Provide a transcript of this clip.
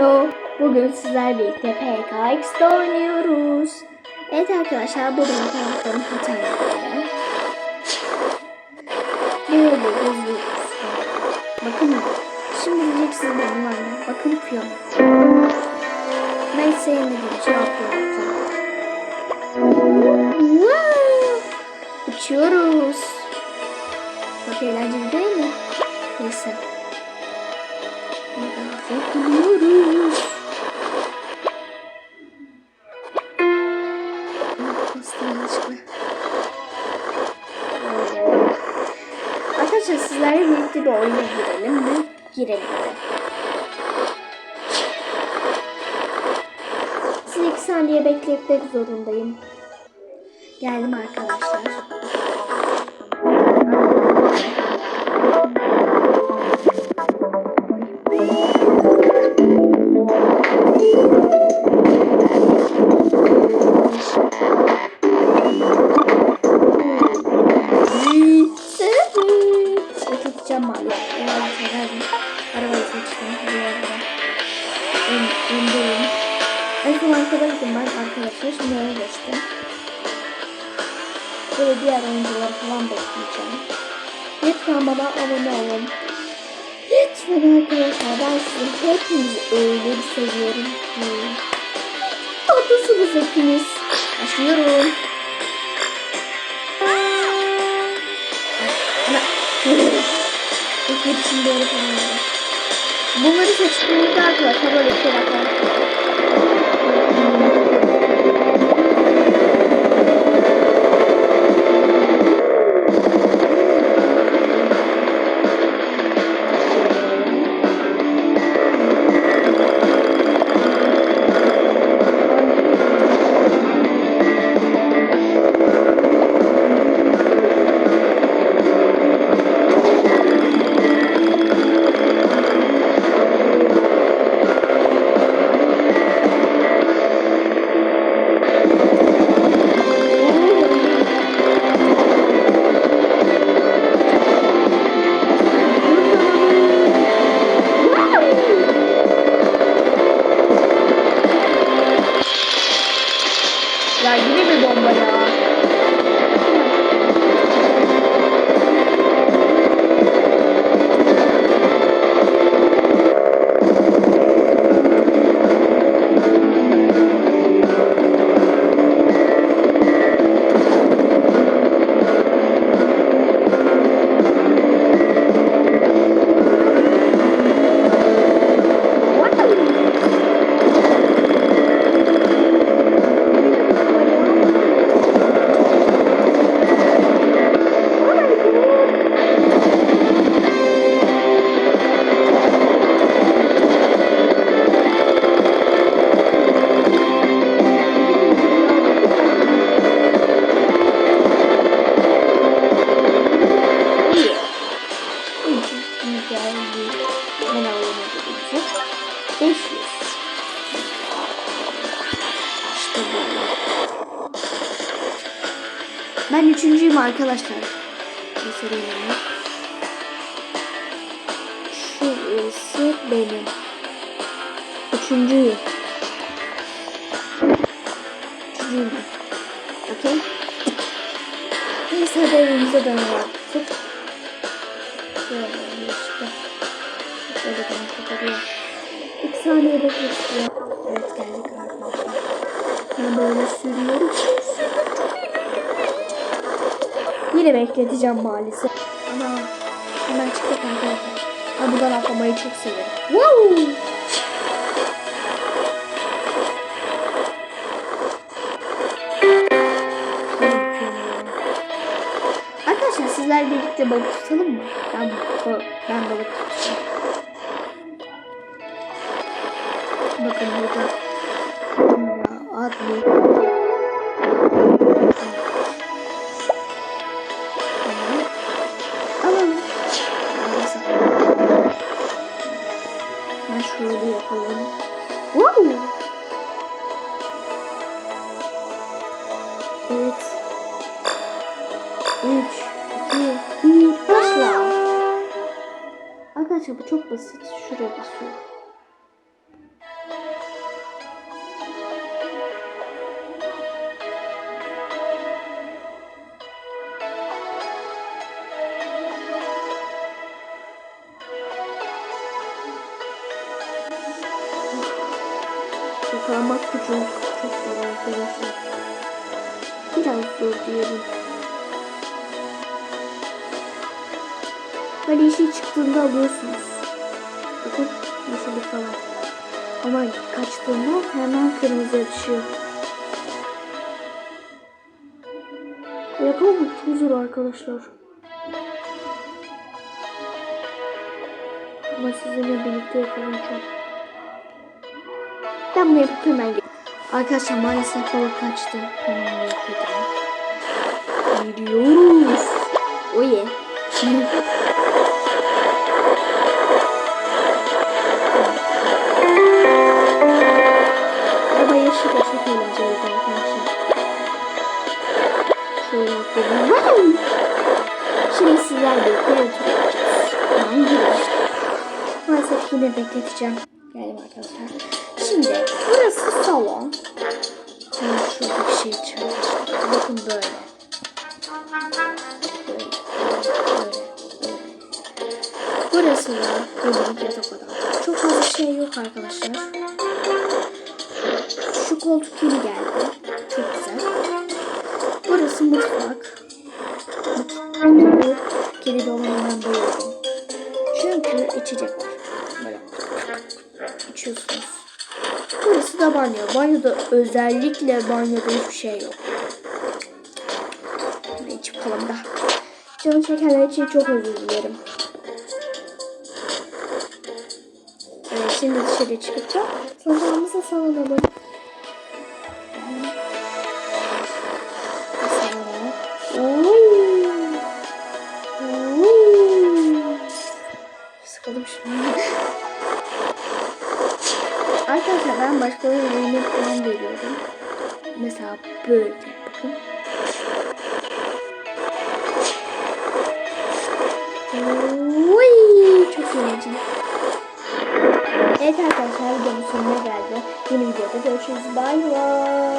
Hello. Bugün sizler birlikte PKX'de oynuyoruz. Evet arkadaşlar bu benim taraftarım hataları. Böyle gözlüyoruz. Bakın şimdi diyeceksiniz benim annem. Bakın piyon. Ben için atlıyorum. Wow! Uçuyoruz. Çok eğlenceli değil mi? Neyse. Yapıyoruz. Arkadaşlar sizlerle bir oyuna girelim mi? Girelim de. Sizi iki saniye bekletmek zorundayım. Geldim arkadaşlar. Bekleteceğim maalesef. Evet, severim. Arabayı seçtim bu arada. Ön, öndeyim. En son arkadaydım ben arkadaşlar. Şimdi öne geçtim. Böyle diğer oyuncuları falan bekleyeceğim. Lütfen bana abone olun. Lütfen arkadaşlar ben sizi hepinizi öyle bir seviyorum ki. Tatlısınız hepiniz. Başlıyorum. Yetişim doğru oldu. Bunları seçtiğimizde arkadaşlar böyle şeyler falan. Ben üçüncüyüm arkadaşlar. Onu. Şurası benim. Üçüncüyüm. Üçüncüyüm. Okey? Neyse hadi evimize dönelim artık. Böyle işte. Böyle ben kapatıyor. İki saniye bekletiyor. Evet geldik arkadaşlar. Ben böyle sürüyorum. Yine bekleteceğim maalesef. Ana hemen çıktık arkadaşlar. Ben buradan atlamayı çok severim. Wow! Arkadaşlar sizler birlikte balık tutalım mı? Ben, ben balık tutacağım. Bakın burada. Ya, Ben şöyle yapalım. Wow! Evet. 3, 2, 1, başla. Arkadaşlar bu çok basit. Şuraya basıyorum. Yakalamak gücü çok zor arkadaşlar. Biraz zor diyelim. Böyle yeşil çıktığında alıyorsunuz. Bakın yeşili falan. Ama kaçtığında hemen kırmızıya düşüyor. Yakalamak çok zor arkadaşlar. Ama sizinle birlikte yakalayacağım. Ben bunu yapıp hemen gel- Arkadaşlar maalesef balık kaçtı. Hemen yapacağım. Gidiyoruz. Oye. Araba yaşı da çok eğlenceliydi arkadaşlar. Şöyle. Wow! Şimdi sizlerle birlikte yapacağız. Maalesef yine bekleteceğim. Geldim arkadaşlar. Şimdi burası salon. Ben şuradaki şeyi çalıştım. Bakın böyle. Burası da benim yatak odam. Çok fazla şey yok arkadaşlar. Şu koltuk yeni geldi. Çok güzel. Burası mutfak. Bu kilidi olmadan bayıldım. Banyoda özellikle banyoda hiçbir şey yok. İçip kalalım da. Canım çekenler için çok özür dilerim. Evet, şimdi dışarı çıkıp da sandalımıza Ben başkalarının oyunu falan veriyorum. Mesela böyle bakın. Oy, çok eğlenceli. Evet arkadaşlar videonun sonuna geldi. Yeni videoda görüşürüz. Bay bay.